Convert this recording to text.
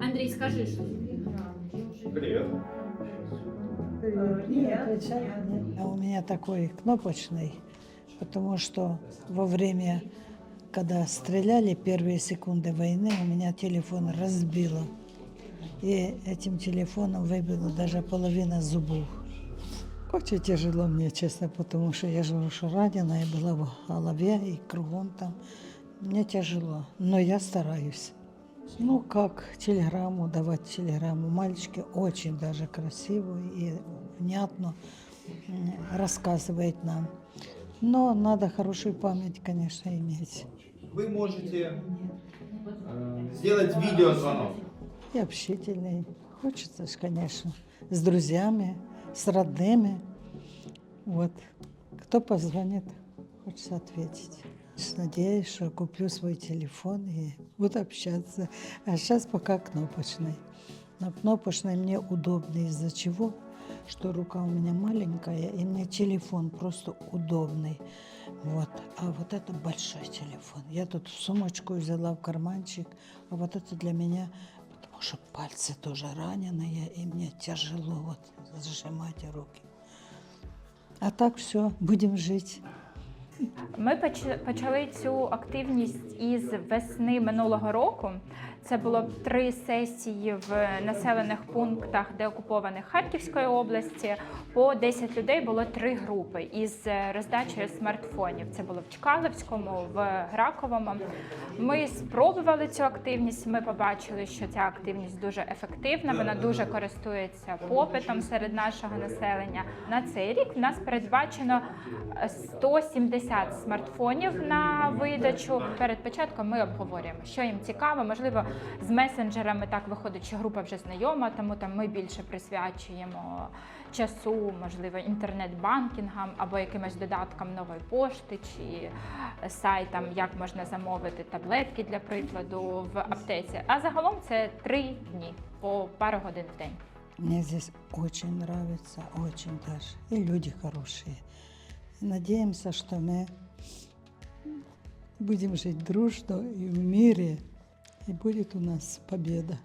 Андрій, скажи що. Привет. Нет, А у меня такой кнопочный, потому что во время, когда стреляли первые секунды войны, у меня телефон разбило. И этим телефоном выбило даже половина зубов. Очень тяжело мне, честно, потому что я же уже ранена, и была в голове, и кругом там. Мне тяжело, но я стараюсь. Ну, как телеграмму давать телеграмму. Мальчики очень даже красиво и внятно рассказывает нам. Но надо хорошую память, конечно, иметь. Вы можете э, сделать видеозвонок. И общительный. Хочется конечно, с друзьями, с родными. Вот. Кто позвонит, хочется ответить. Надеюсь, что куплю свой телефон и буду общаться. А сейчас пока кнопочный. Но кнопочный мне удобный из-за чего? Что рука у меня маленькая, и мне телефон просто удобный. Вот. А вот это большой телефон. Я тут сумочку взяла в карманчик, а вот это для меня, потому что пальцы тоже раненые, и мне тяжело вот сжимать руки. А так все, будем жить. Ми почали цю активність із весни минулого року. Це було три сесії в населених пунктах, де окупованих Харківської області. По 10 людей було три групи із е, роздачею смартфонів. Це було в Чкаловському, в Граковому. Ми спробували цю активність. Ми побачили, що ця активність дуже ефективна. Вона дуже користується попитом серед нашого населення. На цей рік в нас передбачено е, 170 50 смартфонів на видачу. Перед початком ми обговорюємо, що їм цікаво. Можливо, з месенджерами так виходить, що група вже знайома, тому там ми більше присвячуємо часу, можливо, інтернет-банкінгам або якимось додаткам нової пошти чи сайтам, як можна замовити таблетки для прикладу в аптеці. А загалом це три дні по пару годин в день. Мені здесь очень нравится, очень даже. і люди хорошие. Надеемся, что мы будем жить дружно и в мире, и будет у нас победа.